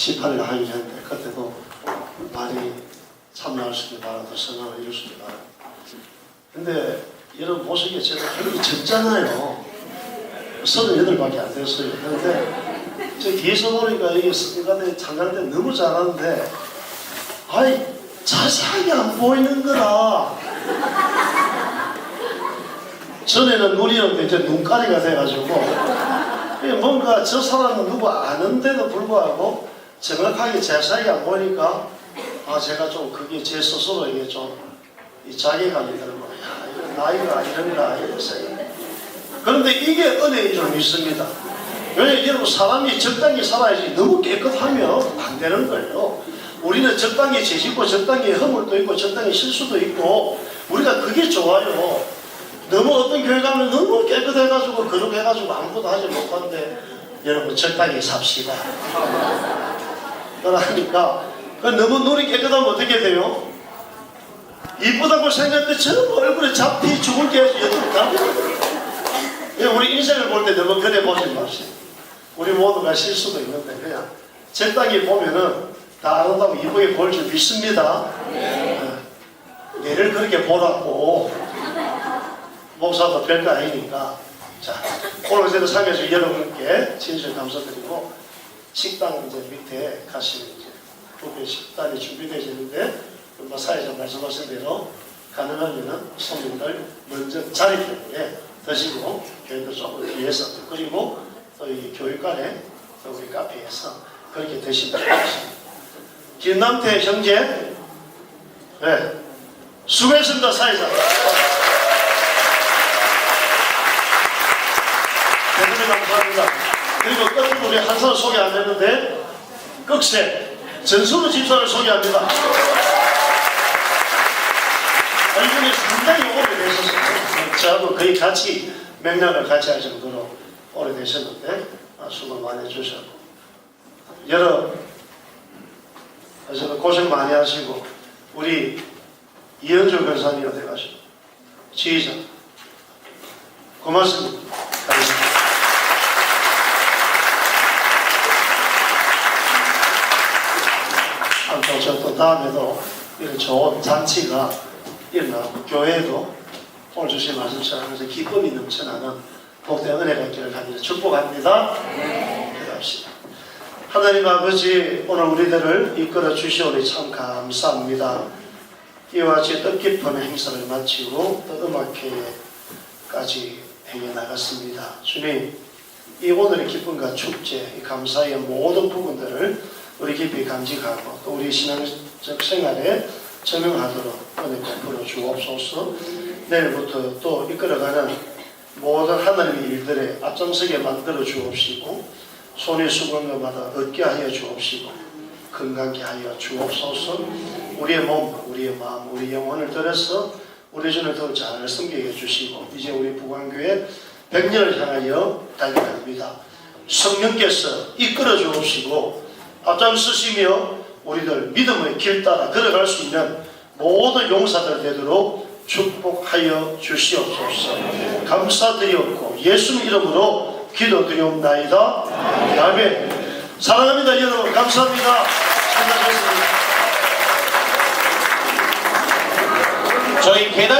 18일 하기로 했는데 그때도 많이 있게 바라도 선언을 있게 바랍니다. 근데 여러분 보시기에 제가 별로 적잖아요. 38밖에 안 됐어요. 그런데 저 뒤에서 보니까 이게 참가할 때 너무 잘하는데 아이 자세하게 안 보이는 거라 전에는 눈이었는데 이제 눈가리가 돼가지고 뭔가 저 사람은 누구 아는데도 불구하고 정확하게 자세하게 안 보이니까 아 제가 좀 그게 제 스스로 이게 좀 이 자괴감이 들고 야. 이거 나이가 이런가 이랬어요 그런데 이게 은혜의 좀 있습니다. 왜냐면 여러분 사람이 적당히 살아야지 너무 깨끗하면 안 되는 거예요. 우리는 적당히 죄짓고 적당히 허물도 있고 적당히 실수도 있고 우리가 그게 좋아요. 너무 어떤 교회 가면 너무 깨끗해가지고 거룩해가지고 아무것도 하지 못하는데 여러분 적당히 삽시다 그러니까 그 너무 눈이 깨끗하면 어떻게 돼요? 이쁘다고 생각했는데 전부 얼굴에 잡히 죽을 게 여덟 다 우리 인생을 볼 때 너무 그래 보지 마세요. 우리 모두가 실수도 있는데 그냥 적당히 보면은 다 아름다고 이쁘게 볼 줄 믿습니다. 네. 얘를 그렇게 보라고 목사도 별거 아니니까 자 오늘 제도 상해주 여러분께 진실 감사드리고 식당 이제 밑에 가시면 이제 부페 식단이 준비되어 있는데 뭐 사회자 말씀하신 대로 가능하면은 손님들 먼저 자리 때문에 드시고 교회도 조금 뒤에서 또 그리고 또 이 교육관에 또 우리 카페에서 그렇게 드시면 좋겠습니다. 김남태 형제 네. 수고했습니다 사회자 대단히 감사합니다 그리고 끝으로 우리 한 사람 소개 안 했는데 끝세 전수로 집사를 소개합니다 이분이 상당히 오래되셨어요. 저하고 거의 같이 맥락을 같이 할 정도로 오래되셨는데 아, 수고 많이 해주셨고 여러 그래서 고생 많이 하시고 우리 이현주 변사님 어디 가시고 지휘자 고맙습니다. 또 다음에도 이런 좋은 잔치가 일어나고 교회도 오늘 주신 말씀처럼 기쁨이 넘쳐나는 복된 은혜가 있기를 간절히 축복합니다. 기도합시다. 하나님 아버지 오늘 우리들을 이끌어 주시오니 참 감사합니다. 이와 같이 뜻깊은 행사를 마치고 또 음악회까지 행해 나갔습니다. 주님 이 오늘의 기쁨과 축제, 이 감사의 모든 부분들을 우리 깊이 간직하고 또 우리 신앙적 생활에 적용하도록 은혜 베풀어 주옵소서. 내일부터 또 이끌어가는 모든 하나님의 일들에 앞장서게 만들어 주옵시고 손에 수건 것마다 얻게 하여 주옵시고 건강케 하여 주옵소서. 우리의 몸, 우리의 마음, 우리 영혼을 들여서 우리 주를 더 잘 섬기게 해주시고 이제 우리 부관교회 100년을 향하여 달려갑니다. 성령께서 이끌어 주옵시고 앞장서시며 우리들 믿음의 길 따라 걸어갈 수 있는 모든 용사들 되도록 축복하여 주시옵소서. 감사드리옵고 예수 이름으로 기도드리옵나이다. 아멘. 사랑합니다 여러분. 감사합니다. 수고하셨습니다. 저희 계단